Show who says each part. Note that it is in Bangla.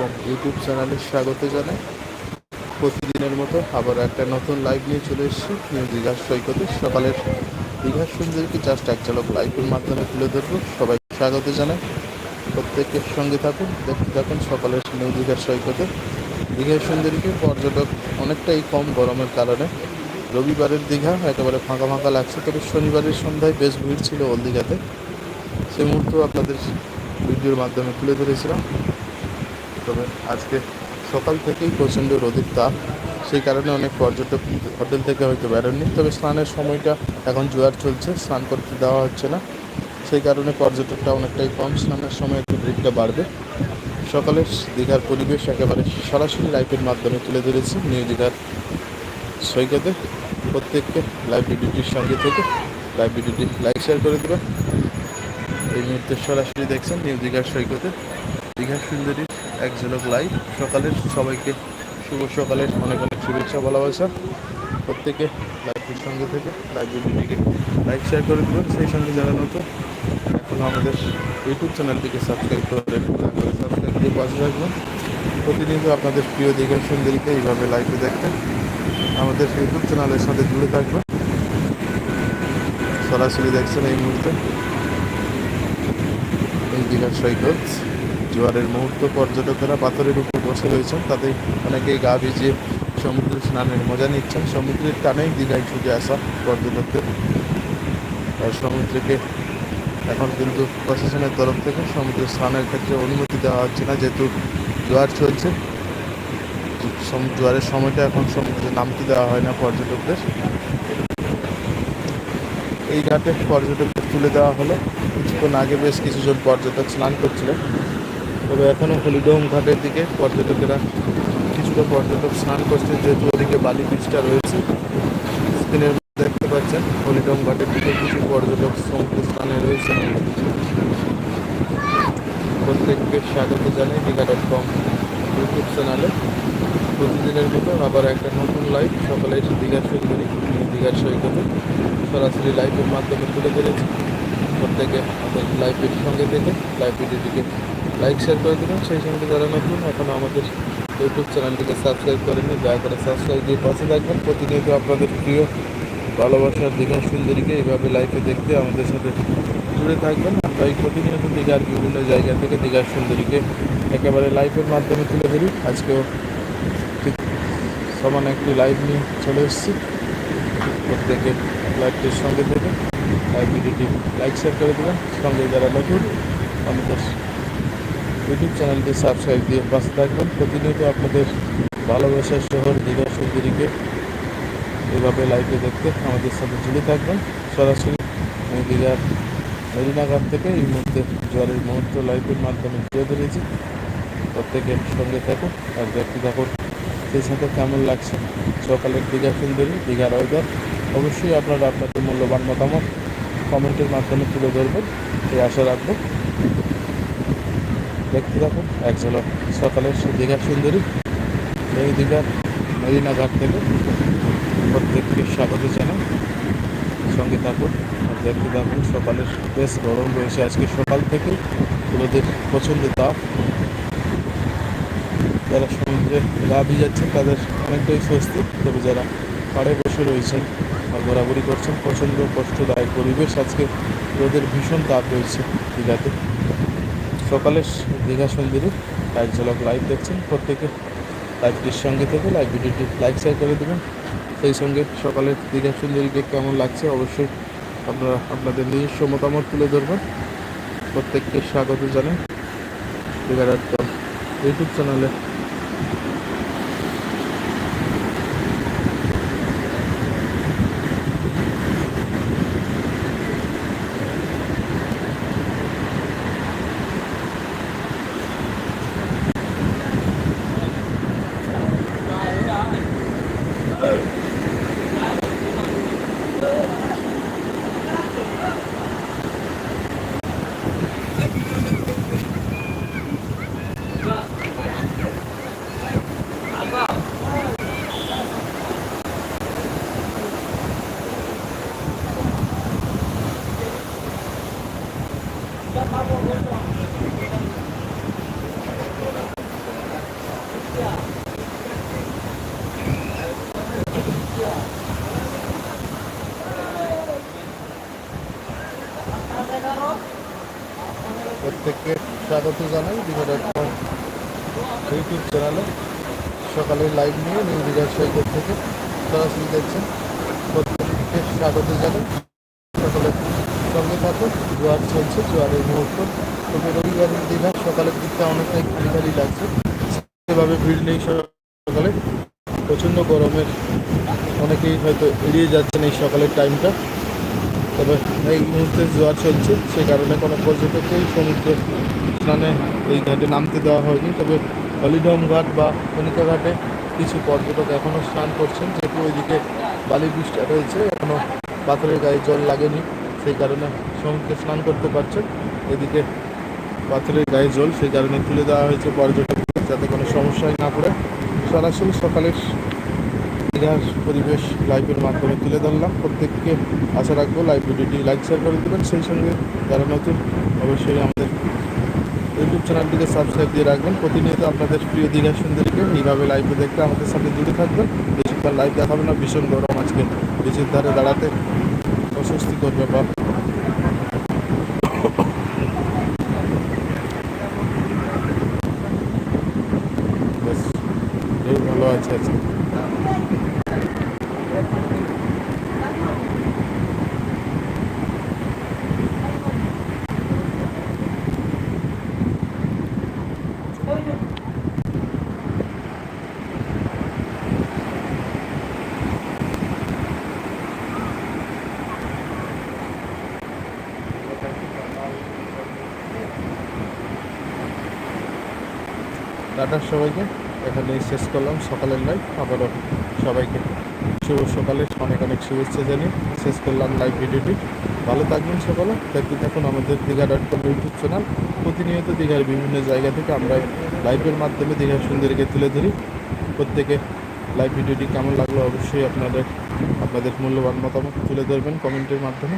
Speaker 1: কম ইউটিউব চ্যানেলে স্বাগত জানাই। প্রতিদিনের মতো আবার একটা নতুন লাইভ নিয়ে চলে এসেছি। নিউ দীঘার সৈকতে সকালের দীঘার সুন্দরীকে জাস্ট এক ঝলক লাইভের মাধ্যমে তুলে ধরবো। সবাই স্বাগত জানাই। প্রত্যেকের সঙ্গে থাকুন, দেখতে থাকুন সকালের নিউ দীঘার সৈকতে। দীঘার সুন্দরীকে পর্যটক অনেকটাই কম গরমের কারণে। রবিবারের দীঘা একেবারে ফাঁকা ফাঁকা লাগছে, তবে শনিবারের সন্ধ্যায় বেশ ভিড় ছিল ওল দীঘাতে। সেই মুহূর্ত আপনাদের ভিডিওর মাধ্যমে তুলে ধরেছিলাম। তবে আজকে সকাল থেকেই প্রচণ্ড রোদের তাপ। সেই কারণে অনেক পর্যটক হোটেল থেকে হয়তো বেরোননি। তবে স্নানের সময়টা এখন জোয়ার চলছে, স্নান করতে দেওয়া হচ্ছে না। সেই কারণে পর্যটকটা অনেকটাই কম। স্নানের সময় একটু ভিড়টা বাড়বে। সকালে দীঘার পরিবেশ একেবারে সরাসরি লাইভের মাধ্যমে তুলে ধরেছি। নিউ দীঘার সৈকতে প্রত্যেককে লাইভ ভিডিওটির সঙ্গে থেকে লাইভ ভিডিওটি লাইক, শেয়ার করে দেবেন। এই মুহূর্তে সরাসরি দেখছেন নিউ দীঘার সৈকতে দীঘার সুন্দরী এক ঝলক লাইভ সকালের সবাইকে শুভ সকালের অনেক অনেক শুভেচ্ছা ভালোবাসা প্রত্যেকে লাইভের সঙ্গে থেকে লাইভ ভিডিওটিকে লাইক শেয়ার করে দেবেন। সেই সঙ্গে যারা নতুন এখনও আমাদের ইউটিউব চ্যানেলটিকে সাবস্ক্রাইব করে সাবস্ক্রাইব দিয়ে পাশে রাখবেন প্রতিনিয়ত আপনাদের প্রিয় দীঘার সুন্দরীকে এইভাবে লাইভে দেখবেন আমাদের ইউটিউব চ্যানেলের সাথে জুড়ে থাকবেন। সরাসরি দেখছেন এই মুহূর্তে। এই দীঘার সৈকত। জোয়ারের মুহূর্ত পর্যটকেরা পাথরের উপর বসে রয়েছেন তাদের অনেকেই গা ভিজিয়ে সমুদ্র স্নানের মজা নিচ্ছেন। সমুদ্রের টানেই দীঘায় ছুটে আসা পর্যটকদের। সমুদ্রকে এখন কিন্তু প্রশাসনের তরফ থেকে সমুদ্রে স্নানের ক্ষেত্রে অনুমতি দেওয়া হচ্ছে না, যেহেতু জোয়ার চলছে। জোয়ারের সময়টা এখন সমুদ্রে নামতে দেওয়া হয় না পর্যটকদের। এই ঘাটে পর্যটকদের তুলে দেওয়া হলো। কিছুক্ষণ আগে বেশ কিছুজন পর্যটক স্নান করছিলেন। তবে এখনও হলিডোম ঘাটের দিকে পর্যটকেরা কিছুটা পর্যটক স্নান করছে, যেহেতু ওদিকে বালি বীজটা রয়েছে। স্ক্রিনের মধ্যে দেখতে পাচ্ছেন, হলিডোম ঘাটের দিকে কিছু পর্যটক সমুদ্র স্থানে রয়েছে। প্রত্যেককে স্বাগত জানাই দীঘা ডট কম ইউটিউব চ্যানেলে প্রতিদিনের মতো আবার একটা নতুন লাইভ সকালে এসে দীঘার সুন্দরী দীঘার সৈকতে সরাসরি লাইভের মাধ্যমে তুলে ধরেছি। প্রত্যেকে আমাদের লাইভের সঙ্গে থেকে লাইভ ভিডিওটিকে লাইক শেয়ার করে দেবেন। সেই সঙ্গে যারা নতুন এখনও আমাদের ইউটিউব চ্যানেলটিকে সাবস্ক্রাইব করেননি, দয়া করে সাবস্ক্রাইব দিয়ে পাশে থাকবেন। প্রতিনিয়ত আপনাদের প্রিয় ভালোবাসার দীঘার সুন্দরীকে এইভাবে লাইভে দেখতে আমাদের সাথে জুড়ে থাকবেন। আমরা এই প্রতিনিয়ত দীঘার বিভিন্ন জায়গা থেকে দীঘার সুন্দরীকে একেবারে লাইভের মাধ্যমে তুলে ধরি। আজকেও ঠিক সমান একটি লাইভ নিয়ে চলে এসেছি। প্রত্যেকে লাইভটির সঙ্গে থেকে লাইভ ভিডিওটি লাইক শেয়ার করে দেবেন। সঙ্গে যারা নতুন, আমাদের ইউটিউব চ্যানেলটি সাবস্ক্রাইব দিয়ে পাশে থাকবেন। প্রতিনিয়ত আপনাদের ভালোবাসার শহর দীঘা সুন্দরীকে এভাবে লাইভে দেখতে আমাদের সাথে জুড়ে থাকবেন। সরাসরি আমি দীঘার মেরিনাঘাট থেকে এই মুহূর্তে জলের মুহূর্ত লাইভের মাধ্যমে তুলে ধরেছি। প্রত্যেকের সঙ্গে থাকুন আর দেখতে থাকুন। সেই সাথে কেমন লাগছে? সকালের দীঘা সুন্দরী, দীঘার ওয়েদার অবশ্যই আপনারা আপনাদের মূল্যবান মতামত কমেন্টের মাধ্যমে তুলে ধরবেন। এই আশা রাখব। দেখতে থাকুন। এক ঝলক সকালের সে দীঘার সুন্দরী, এই দীঘার মেরিনা ঘাট থেকে প্রত্যেককে স্বাগত জানাই। সঙ্গে থাকুন, আর দেখতে থাকুন, সকালের বেশ গরম রয়েছে আজকে সকাল থেকে। রোদের প্রচণ্ড তাপ। যারা সমুদ্রে গা ভিজাচ্ছেন, তাদের অনেকটাই স্বস্তি। তবে যারা পাড়ে বসে রয়েছেন বা ঘোরাঘুরি করছেন, প্রচণ্ড কষ্টদায়ক পরিবেশ আজকে রোদের ভীষণ তাপ রয়েছে দীঘাতে। সকালে দীঘা সুন্দরী লাইভ ঝলক লাইভ দেখছেন প্রত্যেকে। লাইভটির সঙ্গে থেকে লাইভ ভিডিওটি লাইক শেয়ার করে দেবেন। সেই সঙ্গে সকালের দীঘা সুন্দরীকে কেমন লাগছে অবশ্যই আপনারা আপনাদের নিজস্ব মতামত তুলে ধরবেন। প্রত্যেককে স্বাগত জানাই। দীঘার ইউটিউব চ্যানেলে। স্বাগত জানাই কম ইউটিউব চ্যানেলে। সকালের লাইভ নিয়ে নিউ দীঘার সৈকত থেকে সরাসরি দেখছেন। প্রত্যেককে স্বাগত জানাই। সকালের সঙ্গে থাকো জোয়ার চলছে, জোয়ারের মুহূর্ত। তবে রবিবারের দীঘা সকালের দিকটা অনেকটাই খালি খালি লাগছে। সেভাবে ভিড় নেই সকালে। প্রচণ্ড গরমের অনেকেই হয়তো এড়িয়ে যাচ্ছেন এই সকালের টাইমটা তবে এই মুহূর্তে জোয়ার চলছে, সে কারণে কোনো পর্যটককেই সমুদ্রে স্নানে এই ঘাটে নামতে দেওয়া হয়নি। তবে হলিডম ঘাট বা কণিকা ঘাটে কিছু পর্যটক এখনও স্নান করছেন, যেহেতু ওইদিকে বালি বৃষ্টি রয়েছে এখনও পাথরের গায়ে জল লাগেনি, সেই কারণে সমুদ্রে স্নান করতে পারছেন। এদিকে পাথরের গায়ে জল, সেই কারণে তুলে দেওয়া হয়েছে পর্যটকদের, যাতে কোনো সমস্যায় না পড়ে। সরাসরি সকালের দীঘার পরিবেশ লাইভের মাধ্যমে তুলে ধরলাম। প্রত্যেককে আশা রাখব লাইভ ভিডিওটি লাইক শেয়ার করে দেবেন। সেই সঙ্গে যারা নতুন, অবশ্যই আমাদের ইউটিউব চ্যানেলটিকে সাবস্ক্রাইব দিয়ে রাখবেন। প্রতিনিয়ত আপনাদের প্রিয় দীঘা সুন্দরীকে এইভাবে লাইভে দেখতে আমাদের সাথে জুড়ে থাকবেন। বেশিক্ষণ লাইভ দেখাবে না, ভীষণ গরম আজকে। বেশির ধারে দাঁড়াতে অস্বস্তিকর ব্যাপার। ভালো আছে টাটার সবাইকে এখানেই শেষ করলাম। সকালের লাইভ আবারও সবাইকে শুভ সকালে অনেক অনেক শুভেচ্ছা জানিয়ে শেষ করলাম লাইভ ভিডিওটি। ভালো থাকবেন সকালে। দেখতে থাকুন আমাদের Digha dot com YouTube channel প্রতিনিয়ত দীঘার বিভিন্ন জায়গা থেকে আমরা লাইভের মাধ্যমে দীঘার সুন্দরীকে তুলে ধরি। প্রত্যেকে লাইভ ভিডিওটি কেমন লাগল অবশ্যই আপনাদের আপনাদের মূল্যবান মতামত তুলে ধরবেন কমেন্টের মাধ্যমে।